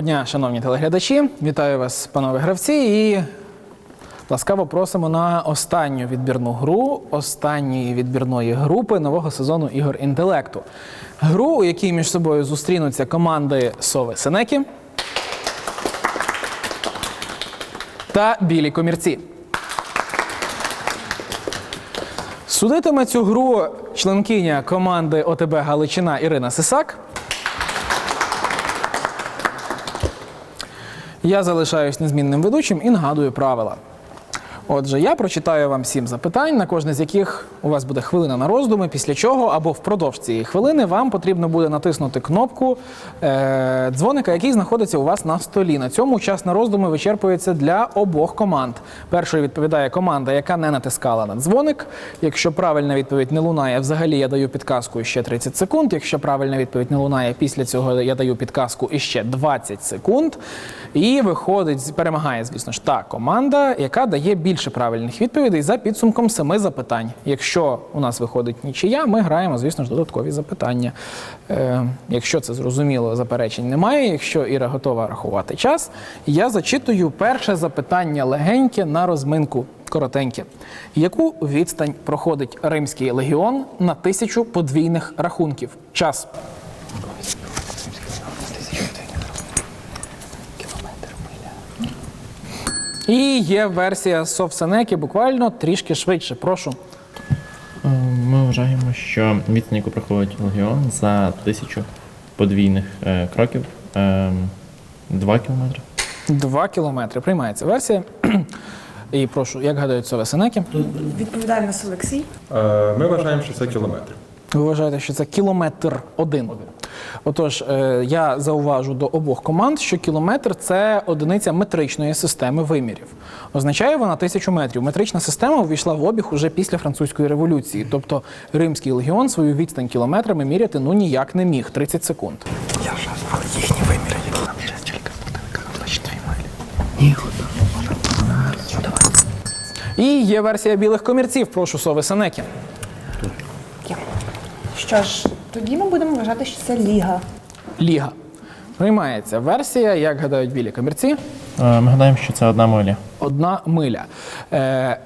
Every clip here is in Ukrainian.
Доброго дня, шановні телеглядачі. Вітаю вас, панове гравці, і ласкаво просимо на останню відбірну гру останньої відбірної групи нового сезону ігор інтелекту. Гру, у якій між собою зустрінуться команди Сови Сенекі та Білі комірці. Судитиме цю гру членкиня команди ОТБ Галичина Ірина Сисак. Я залишаюсь незмінним ведучим і нагадую правила. Отже, я прочитаю вам сім запитань, на кожне з яких у вас буде хвилина на роздуми, після чого або впродовж цієї хвилини вам потрібно буде натиснути кнопку е- дзвоника, який знаходиться у вас на столі. На цьому час на роздуми вичерпується для обох команд. Першою відповідає команда, яка не натискала на дзвоник. Якщо правильна відповідь не лунає, взагалі я даю підказку ще 30 секунд. Якщо правильна відповідь не лунає, після цього я даю підказку іще 20 секунд. І виходить, перемагає, звісно ж, та команда, яка дає більше правильних відповідей за підсумком семи запитань. Якщо у нас виходить нічия, ми граємо, звісно ж, додаткові запитання. Е, якщо це зрозуміло, заперечень немає. Якщо Іра готова рахувати час, я зачитую перше запитання легеньке на розминку. Коротеньке. Яку відстань проходить Римський легіон на тисячу подвійних рахунків? Час. І є версія Совсенеки буквально трішки швидше. Прошу. Е, Ми вважаємо, що відстань, яку проходить легіон за тисячу подвійних е, кроків е, 2 кілометри. Два кілометри. Приймається версія. І прошу, як гадають Совсенеки? Відповідає нас Олексій. Е, Ми вважаємо, що це кілометр. Ви вважаєте, що це кілометр один. Отож, е, я зауважу до обох команд, що кілометр це одиниця метричної системи вимірів. Означає вона тисячу метрів. Метрична система увійшла в обіг уже після французької революції. Тобто Римський легіон свою відстань кілометрами міряти ну ніяк не міг 30 секунд. Я вже їхні виміри. І є версія білих комірців. Прошу сови Сенекі. Що ж, тоді ми будемо вважати, що це ліга. Ліга. Приймається версія, як гадають білі комірці. Е, Ми гадаємо, що це одна миля. Одна миля. Е,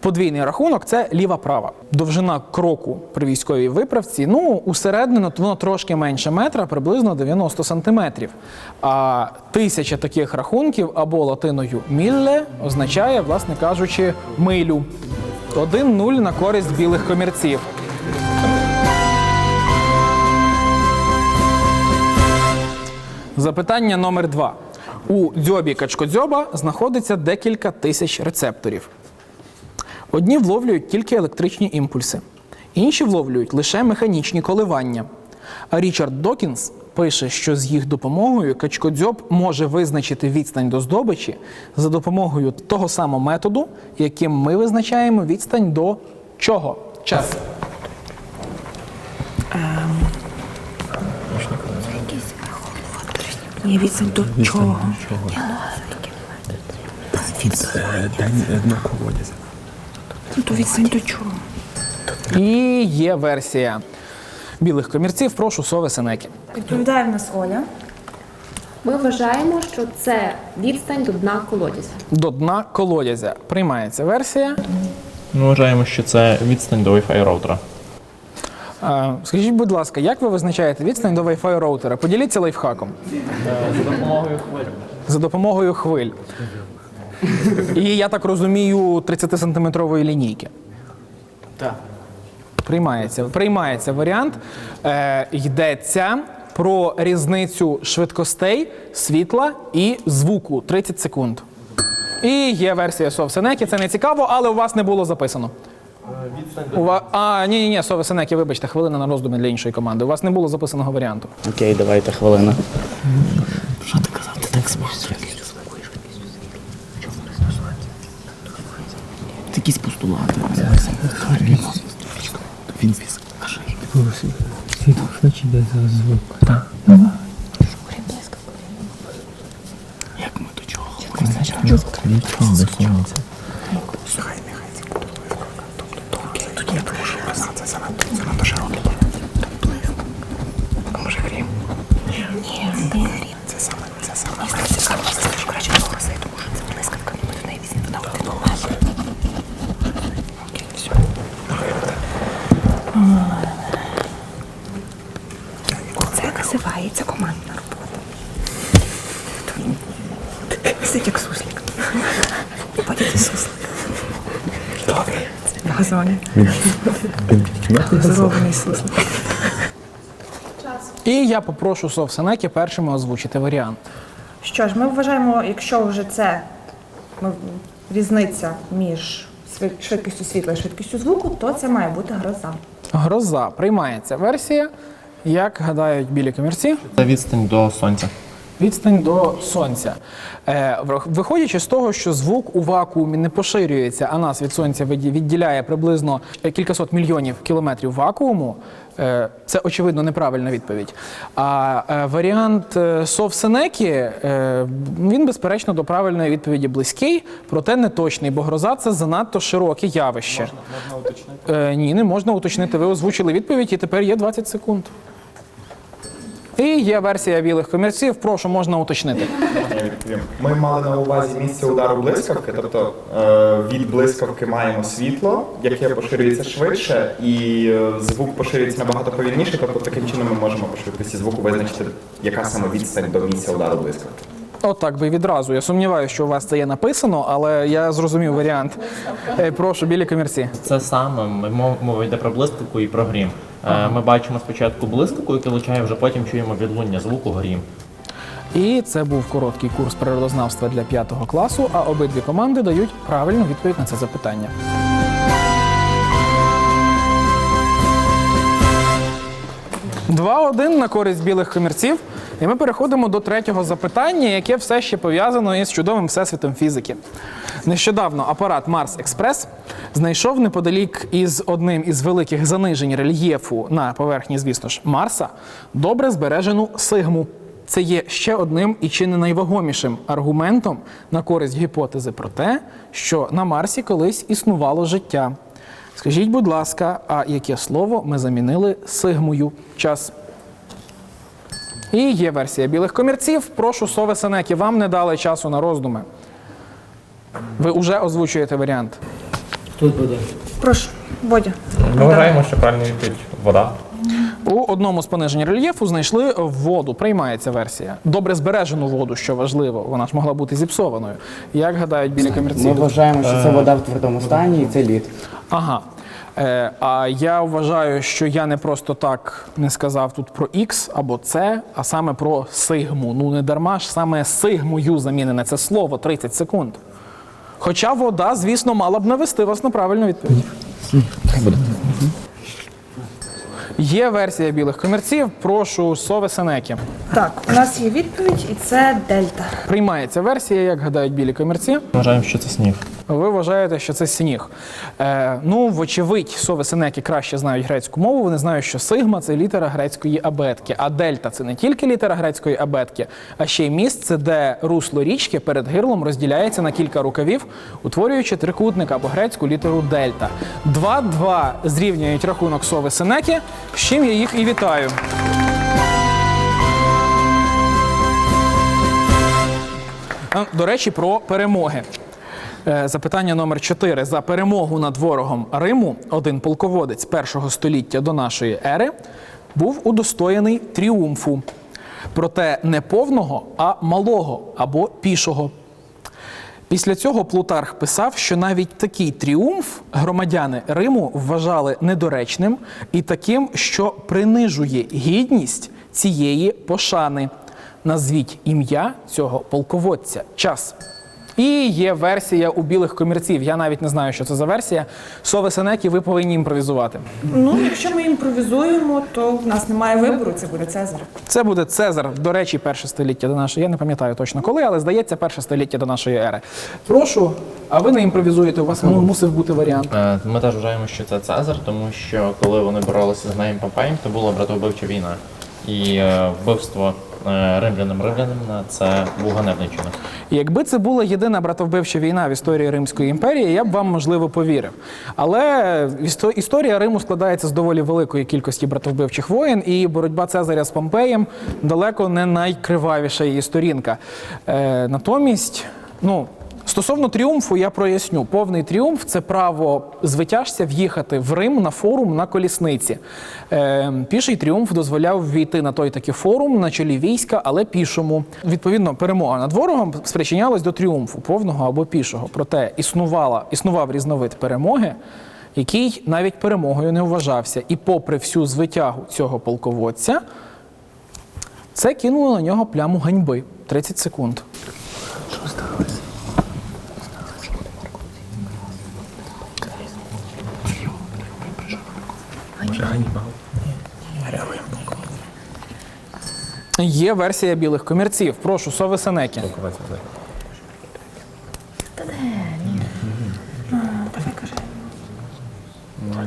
подвійний рахунок це ліва-права. Довжина кроку при військовій виправці. Ну, усереднено воно трошки менше метра, приблизно 90 сантиметрів. А тисяча таких рахунків або латиною мілле означає, власне кажучи, милю. 1-0 на користь білих комірців. Запитання номер два. У дзьобі качкодзьоба знаходиться декілька тисяч рецепторів. Одні вловлюють тільки електричні імпульси, інші вловлюють лише механічні коливання. А Річард Докінс пише, що з їх допомогою качкодзьоб може визначити відстань до здобичі за допомогою того самого методу, яким ми визначаємо відстань до чого? Час. Є відстань до чого? Ну, то відстань до чого? І є версія білих комірців. Прошу сови Сенеки. Відповідає в нас Оля. Ми вважаємо, що це відстань до дна колодязя. До дна колодязя. Приймається версія. Ми вважаємо, що це відстань до Wi-Fi роутера. Скажіть, будь ласка, як ви визначаєте відстань до Wi-Fi роутера? Поділіться лайфхаком. За допомогою хвиль. За допомогою хвиль. І я так розумію, 30-сантиметрової лінійки. Так. Приймається. Приймається варіант. Е, йдеться про різницю швидкостей, світла і звуку 30 секунд. І є версія Совсенекі. Це не цікаво, але у вас не було записано. У ва... А, ні, ні, ні, Сове Сенекі, вибачте, хвилина на роздуми для іншої команди. У вас не було записаного варіанту. Окей, давайте хвилину. Якісь постулати. Він Значить, де зараз звук. Так. Як ми до чого? Нічого до сонця. Нехай, нехай ці Тут я думаю, що це занадто, занадто широко. А може грім? Ні, ні, Це саме, це Сидить як суслик. Бачите, суслик. Добре. На Газований суслик. І я попрошу Совсенекі першими озвучити варіант. Що ж, ми вважаємо, якщо вже це ну, різниця між сві- швидкістю світла і швидкістю звуку, то це має бути гроза. Гроза приймається версія. Як гадають білі комірці? Це відстань до сонця. Відстань до сонця. Е, виходячи з того, що звук у вакуумі не поширюється, а нас від сонця відді- відділяє приблизно кількасот мільйонів кілометрів вакууму. е, Це очевидно неправильна відповідь. А е, варіант е, Совсенекі, е, він безперечно до правильної відповіді близький, проте не точний, бо гроза це занадто широке явище. Можна, уточнити? Е, ні, не можна уточнити. Ви озвучили відповідь, і тепер є 20 секунд. І є версія білих комірців. Прошу, можна уточнити. Ми мали на увазі місце удару блискавки, тобто е, від блискавки маємо світло, яке поширюється швидше, і е, звук поширюється набагато повільніше. Тобто таким чином ми можемо по швидкості звуку визначити, яка саме відстань до місця удару блискавки. Отак би відразу. Я сумніваюся, що у вас це є написано, але я зрозумів варіант. Е, Прошу, білі комірці. Це саме мова йде про блискавку і про грім. Е, Ми бачимо спочатку блискавку, яка влучає, вже потім чуємо відлуння звуку грім. І це був короткий курс природознавства для п'ятого класу. А обидві команди дають правильну відповідь на це запитання. Два-один на користь білих комірців. І ми переходимо до третього запитання, яке все ще пов'язано із чудовим всесвітом фізики. Нещодавно апарат Марс Експрес знайшов неподалік із одним із великих занижень рельєфу на поверхні, звісно ж, Марса, добре збережену сигму. Це є ще одним і чи не найвагомішим аргументом на користь гіпотези про те, що на Марсі колись існувало життя. Скажіть, будь ласка, а яке слово ми замінили сигмою? Час. І є версія білих комірців. Прошу, Сове Сенекі, вам не дали часу на роздуми. Ви вже озвучуєте варіант. Прошу, Бодя. Ми вважаємо, що правильна відповідь вода. У одному з понижень рельєфу знайшли воду. Приймається версія. Добре збережену воду, що важливо. Вона ж могла бути зіпсованою. Як гадають білі комірці? Ми вважаємо, що це вода в твердому стані і це лід. Ага. Е, а я вважаю, що я не просто так не сказав тут про X або C, а саме про сигму. Ну не дарма ж саме сигмою замінене це слово 30 секунд. Хоча вода, звісно, мала б навести вас на правильну відповідь. Є версія білих комірців. Прошу Сове Сенекі. Так, у нас є відповідь, і це дельта. Приймається версія, як гадають білі комірці. Вважаємо, що це сніг. Ви вважаєте, що це сніг. Е, ну, вочевидь, сови синеки краще знають грецьку мову. Вони знають, що сигма це літера грецької абетки, а дельта це не тільки літера грецької абетки, а ще й місце, де русло річки перед гирлом розділяється на кілька рукавів, утворюючи трикутник або грецьку літеру дельта. 2-2 зрівнюють рахунок сови синеки, з чим я їх і вітаю. До речі, про перемоги. Е, Запитання номер 4. За перемогу над ворогом Риму один полководець першого століття до нашої ери був удостоєний тріумфу. Проте не повного, а малого або пішого. Після цього Плутарх писав, що навіть такий тріумф громадяни Риму вважали недоречним і таким, що принижує гідність цієї пошани. Назвіть ім'я цього полководця. Час. І є версія у білих комірців. Я навіть не знаю, що це за версія. Сови Сенекі, ви повинні імпровізувати. Ну, якщо ми імпровізуємо, то в нас немає вибору, це буде Цезар. Це буде Цезар, до речі, перше століття до нашої. Я не пам'ятаю точно коли, але здається, перше століття до нашої ери. Прошу, а ви не імпровізуєте, у вас му- мусив бути варіант. Е, Ми теж вважаємо, що це Цезар, тому що коли вони боролися з гнеєм Помпеєм, то була братовбивча війна. І е, вбивство римлянам римлянина це був ганебний чинок. Якби це була єдина братовбивча війна в історії Римської імперії, я б вам можливо повірив. Але історія Риму складається з доволі великої кількості братовбивчих воєн, і боротьба Цезаря з Помпеєм далеко не найкривавіша її сторінка. Е, натомість, ну. Стосовно тріумфу, я проясню. Повний тріумф це право звитяжця в'їхати в Рим на форум на колісниці. Е, піший тріумф дозволяв війти на той такий форум на чолі війська, але пішому. Відповідно, перемога над ворогом спричинялась до тріумфу, повного або пішого. Проте існувала, існував різновид перемоги, який навіть перемогою не вважався. І попри всю звитягу цього полководця, це кинуло на нього пляму ганьби. 30 секунд. Є версія білих комірців. Прошу, сови Сенекі.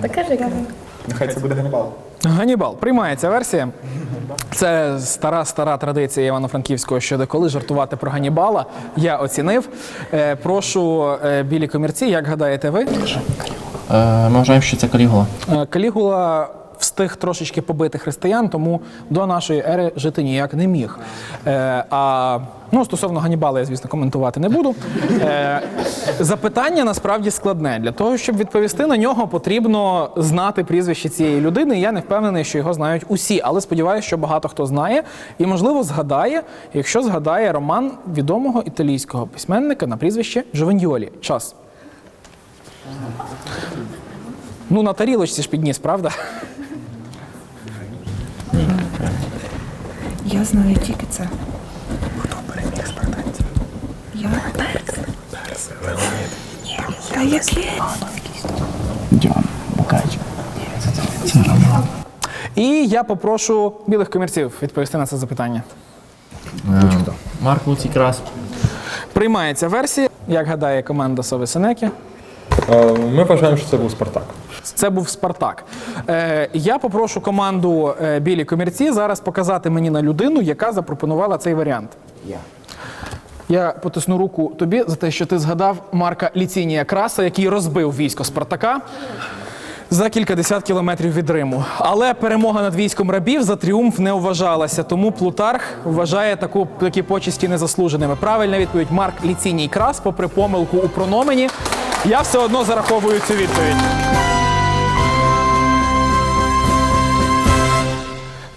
Так кажи, кажи. Нехай це буде Ганнібал. Ганібал, приймається версія. Це стара стара традиція Івано-Франківського щодо коли жартувати про Ганібала. Я оцінив. Е, прошу е, білі комірці, як гадаєте ви? Е, ми вважаємо, що це Калігула. Е, Калігула встиг трошечки побити християн, тому до нашої ери жити ніяк не міг. Е, а ну, стосовно Ганібала, я, звісно, коментувати не буду. Е, запитання насправді складне. Для того, щоб відповісти на нього, потрібно знати прізвище цієї людини. Я не впевнений, що його знають усі, але сподіваюся, що багато хто знає і, можливо, згадає, якщо згадає роман відомого італійського письменника на прізвище Джованьолі. Час. Ну, на тарілочці ж підніс, правда? Я знаю тільки це. Хто переміг спартанців? Я Перс. Перс, Ні, Та який? І я попрошу білих комірців відповісти на це запитання. Марк Луцій Крас. Приймається версія, як гадає команда Сови Сенекі. Е, Ми вважаємо, що це був Спартак. Це був Спартак. Е, я попрошу команду е, білі комірці зараз показати мені на людину, яка запропонувала цей варіант. Я. Я потисну руку тобі за те, що ти згадав Марка Ліцінія Краса, який розбив військо Спартака за кількадесят кілометрів від Риму. Але перемога над військом рабів за тріумф не вважалася, тому Плутарх вважає таку, такі почесті незаслуженими. Правильна відповідь Марк Ліціній Крас, попри помилку у прономені. Я все одно зараховую цю відповідь.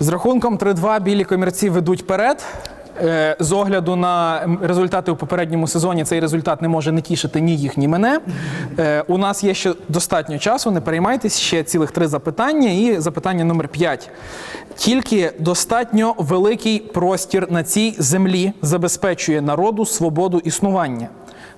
З рахунком 3-2 білі комірці ведуть вперед. Е, З огляду на результати у попередньому сезоні цей результат не може не тішити ні їх, ні мене. Е, У нас є ще достатньо часу, не переймайтесь, ще цілих три запитання. І запитання номер 5. Тільки достатньо великий простір на цій землі забезпечує народу свободу існування.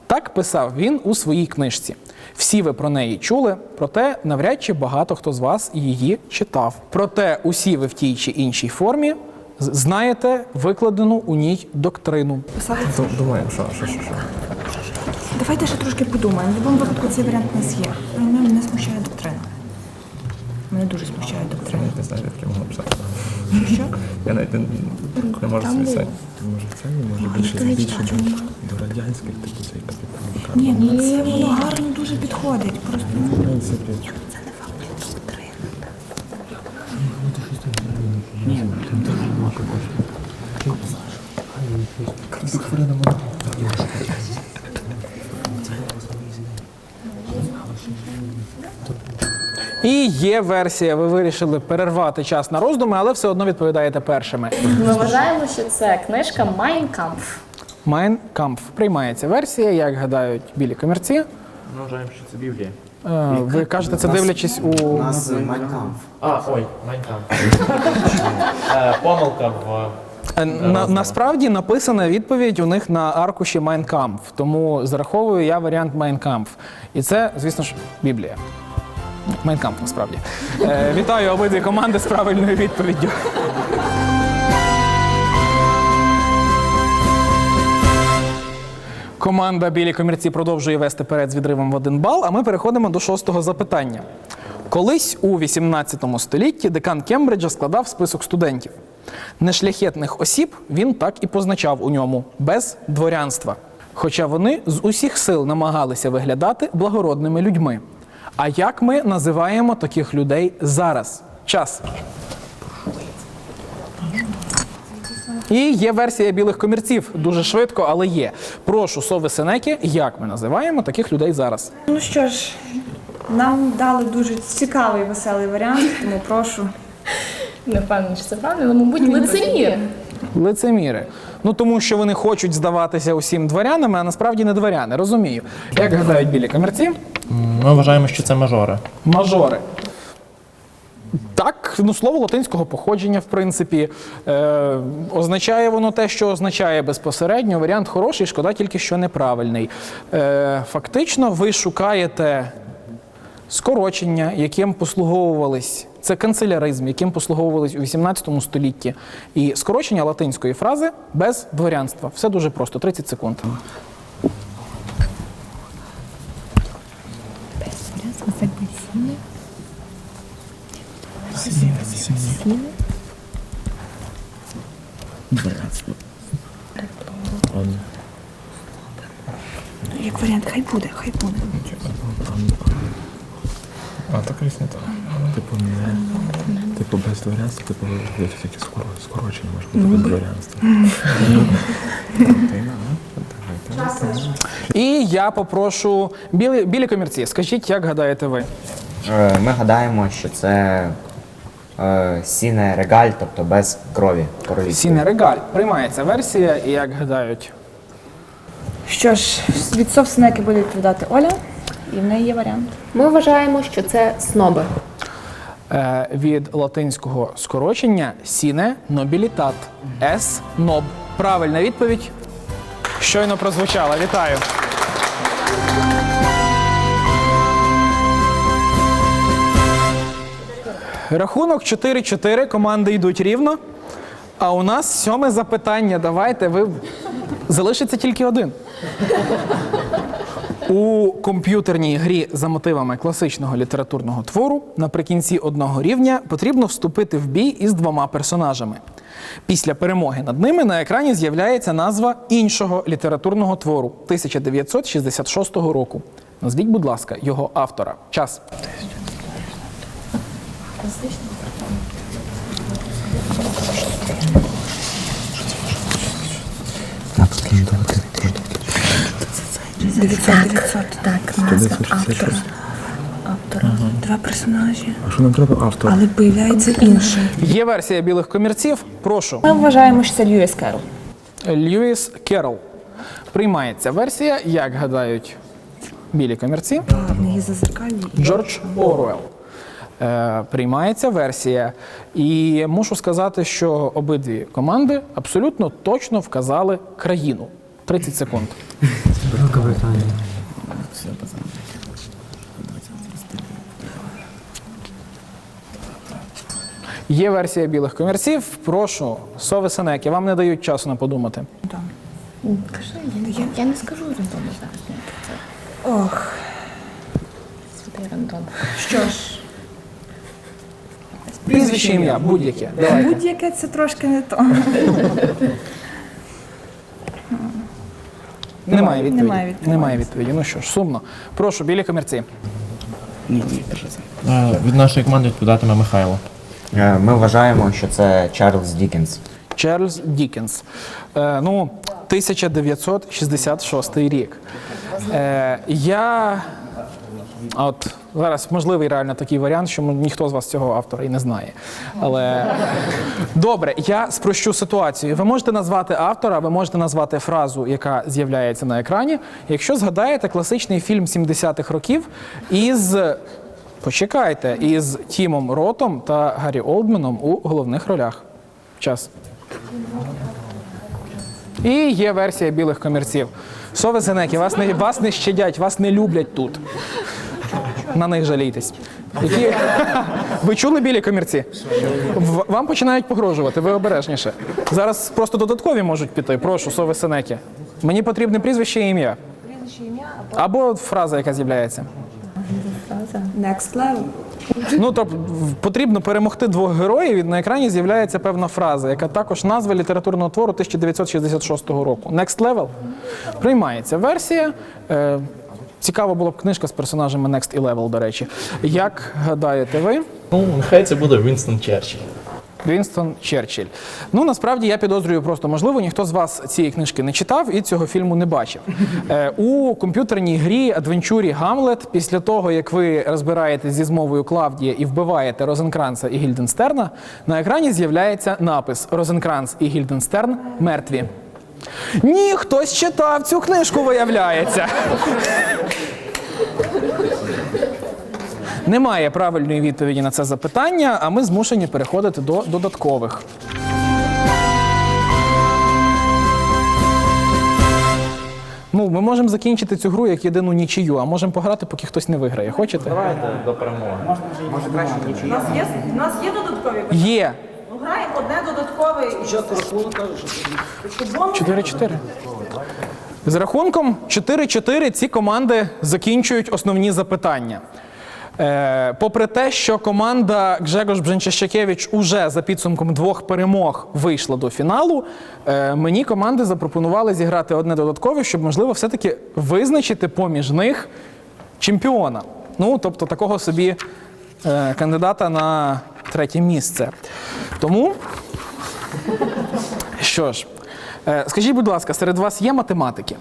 Так писав він у своїй книжці. Всі ви про неї чули, проте навряд чи багато хто з вас її читав. Проте усі ви в тій чи іншій формі знаєте викладену у ній доктрину. Писати? Думаємо, що, що, що, що. Давайте ще трошки подумаємо. В будь-якому випадку цей варіант у нас є. Мене не смущає доктрина. Мене дуже смущає доктрина. Не знаю, як я можу написати. Що? Я навіть не, не можу собі це. Може це, може більше, більше до, радянських, типу цей капітан. Ні, ну це воно гарно дуже підходить. Просто ну, В принципі, це не факт доктрина. І є версія, ви вирішили перервати час на роздуми, але все одно відповідаєте першими. Ми вважаємо, що це книжка Mein Kampf. Майн Кампф. Приймається версія, як гадають білі комірці. Ми вважаємо, що це Біблія. Е, Ви кажете це дивлячись у У нас Майнкамф. А, ой, Майнкамп. Помилка в Е, На, насправді написана відповідь у них на аркуші Mein Kampf, тому зараховую я варіант Mein Kampf. І це, звісно ж, Біблія. Kampf, насправді. Е, вітаю обидві команди з правильною відповіддю. Команда білі комірці продовжує вести перед з відривом в один бал, а ми переходимо до шостого запитання. Колись у 18 столітті декан Кембриджа складав список студентів. Нешляхетних осіб він так і позначав у ньому без дворянства. Хоча вони з усіх сил намагалися виглядати благородними людьми. А як ми називаємо таких людей зараз? Час. І є версія білих комірців. Дуже швидко, але є. Прошу, сови Сенеки, як ми називаємо таких людей зараз? Ну що ж, нам дали дуже цікавий веселий варіант, тому прошу. Не впевнені, що це правильно, але, мабуть, лицемір. Лицеміри. Ну тому що вони хочуть здаватися усім дворянами, а насправді не дворяни. Розумію. Як гадають білі комірці? Ми вважаємо, що це мажори. Мажори. Так, ну слово латинського походження, в принципі, е, означає воно те, що означає безпосередньо. Варіант хороший, шкода тільки що неправильний. Е, фактично, ви шукаєте скорочення, яким послуговувались. Це канцеляризм, яким послуговувались у 18 столітті. І скорочення латинської фрази без дворянства. Все дуже просто, 30 секунд. Як варіант, хай буде, хай буде. А так різниця. Типу, не. Типу, без дворянства, типу, тільки скоро- скорочення, може бути без дворянства. І я попрошу білі, білі комірці. Скажіть, як гадаєте ви? Е, Ми гадаємо, що це е, сіне регаль, тобто без крові королівської. Сіне регаль. Приймається версія, і як гадають. Що ж, від Совсенеки буде відповідати Оля, і в неї є варіант. Ми вважаємо, що це сноби. Е, від латинського скорочення сіне нобілітат. С ноб. Правильна відповідь. Щойно прозвучала. Вітаю. Рахунок 4-4. Команди йдуть рівно. А у нас сьоме запитання. Давайте ви залишиться тільки один. У комп'ютерній грі за мотивами класичного літературного твору наприкінці одного рівня потрібно вступити в бій із двома персонажами. Після перемоги над ними на екрані з'являється назва іншого літературного твору 1966 року. Назвіть, будь ласка, його автора. Час. Так, назва автора. Автора. Два персонажі. А що нам треба автор? Але появляється інший. Є версія білих комірців. Прошу. Ми вважаємо, що це Льюіс Керол. Льюіс Керол. Приймається версія, як гадають білі комірці. Зазеркальні. Джордж Оруел. Е, приймається версія. І мушу сказати, що обидві команди абсолютно точно вказали країну. 30 секунд. Є версія білих комірців. Прошу, сови Сенеки, вам не дають часу на подумати. Я, я не скажу рандомно зараз. ні, про це. Ох, Святий рандом. що ж, Прізвище ім'я, будь-яке. Давайте. будь-яке це трошки не то. Немає відповіді. Немає відповіді. Немає відповіді. Ну що ж, сумно. Прошу, білі комірці. Е, Від нашої команди відповідатиме Михайло. Е, Ми вважаємо, що це Чарльз Дікенс. Чарльз Дікенс. Е, ну, 1966 рік. Е, я. От зараз можливий реально такий варіант, що ніхто з вас цього автора і не знає. Але добре, я спрощу ситуацію. Ви можете назвати автора, ви можете назвати фразу, яка з'являється на екрані. Якщо згадаєте класичний фільм 70-х років із. Почекайте, із Тімом Ротом та Гаррі Олдменом у головних ролях. Час. І є версія білих комірців. Сови Зенеки, вас не, вас не щадять, вас не люблять тут. На них жалійтесь. Які... Ви чули білі комірці? В- Вам починають погрожувати, ви обережніше. Зараз просто додаткові можуть піти. Прошу, сови Сенеки. Мені потрібне прізвище і ім'я. Або фраза, яка з'являється. Next level. Ну тобто потрібно перемогти двох героїв, і на екрані з'являється певна фраза, яка також назва літературного твору 1966 року. Next Level. Приймається версія. Е, цікава була б книжка з персонажами Next і Level, до речі. Як гадаєте ви? Ну, нехай це буде Вінстон Черчилль. Вінстон Черчилль. Ну насправді я підозрюю, просто можливо, ніхто з вас цієї книжки не читав і цього фільму не бачив. Е, у комп'ютерній грі адвенчурі Гамлет, після того як ви розбираєтесь зі змовою Клавдія і вбиваєте Розенкранца і Гільденстерна, на екрані з'являється напис Розенкранц і Гільденстерн мертві. Ні, хтось читав цю книжку, виявляється. Немає правильної відповіді на це запитання, а ми змушені переходити до додаткових. Ну, ми можемо закінчити цю гру як єдину нічию, а можемо пограти, поки хтось не виграє. Хочете? Давайте до перемоги. У нас є, у нас є додаткові? Є. Ну, граємо одне додаткове. і- 4-4. З рахунком 4-4 ці команди закінчують основні запитання. Е, попри те, що команда Гжегош Бженчащакевич уже за підсумком двох перемог вийшла до фіналу, е, мені команди запропонували зіграти одне додаткове, щоб, можливо, все-таки визначити поміж них чемпіона. Ну, тобто такого собі е, кандидата на третє місце. Тому що ж, скажіть, будь ласка, серед вас є математики?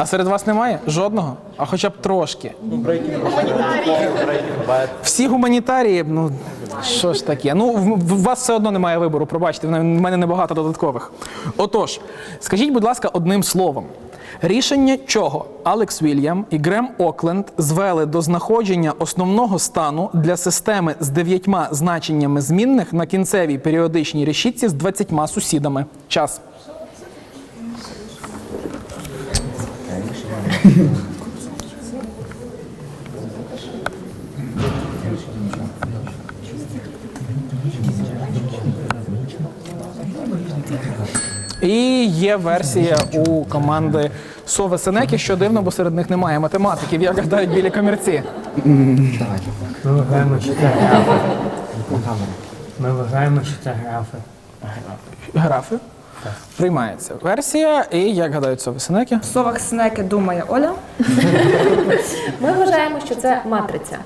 А серед вас немає? Жодного? А хоча б трошки. Всі гуманітарії, ну що ж таке? Ну, в, вас все одно немає вибору, пробачте, в мене небагато додаткових. Отож, скажіть, будь ласка, одним словом. Рішення чого Алекс Вільям і Грем Окленд звели до знаходження основного стану для системи з дев'ятьма значеннями змінних на кінцевій періодичній решітці з 20 сусідами. Час. І є версія у команди Сови Сенеки, що дивно, бо серед них немає математиків, як гадають білі комірці. Ми вважаємо, що це графи. Ми що це графи. Графи. Приймається версія, і як гадають Сови Сенеки? В совах снеки думає Оля. Ми вважаємо, що це матриця.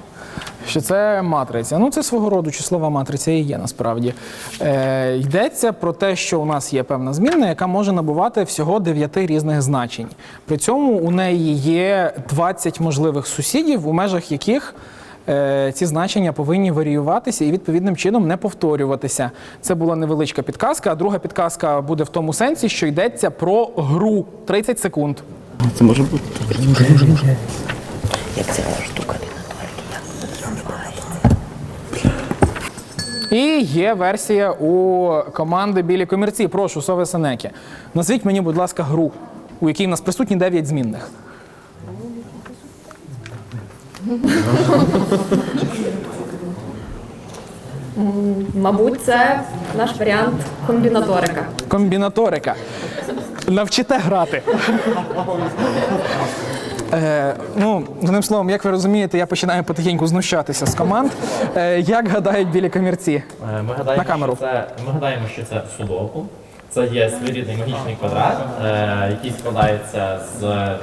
Що це матриця. Ну, це свого роду числова матриця і є насправді. Е, йдеться про те, що у нас є певна змінна, яка може набувати всього 9 різних значень. При цьому у неї є 20 можливих сусідів, у межах яких ці значення повинні варіюватися і відповідним чином не повторюватися. Це була невеличка підказка. А друга підказка буде в тому сенсі, що йдеться про гру 30 секунд. Це може бути. І є версія у команди білі комірці. Прошу, Сове Сенекі. Назвіть мені, будь ласка, гру, у якій в нас присутні 9 змінних. Мабуть, це наш варіант комбінаторика. Комбінаторика. Навчите грати. Е, ну, одним словом, як ви розумієте, я починаю потихеньку знущатися з команд. Е, як гадають білі комірці? Е, Ми гадаємо, На камеру. Що це, ми гадаємо, що це судоку. Це є своєрідний магічний квадрат, е, який складається з е,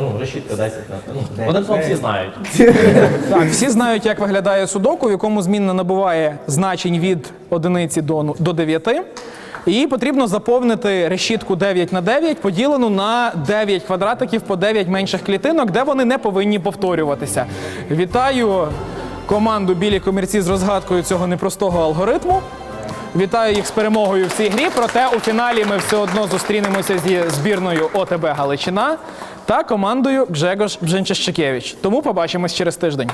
ну, решітка 10 на ну, один словом всі знають. Так, всі знають, як виглядає судоку, в якому змінна набуває значень від одиниці до, ну- до 9. І потрібно заповнити решітку 9 на 9, поділену на 9 квадратиків по 9 менших клітинок, де вони не повинні повторюватися. Вітаю команду білі комірці з розгадкою цього непростого алгоритму. Вітаю їх з перемогою в цій грі. Проте у фіналі ми все одно зустрінемося зі збірною ОТБ Галичина та командою Гжегош Бженчащикевич. Тому побачимось через тиждень.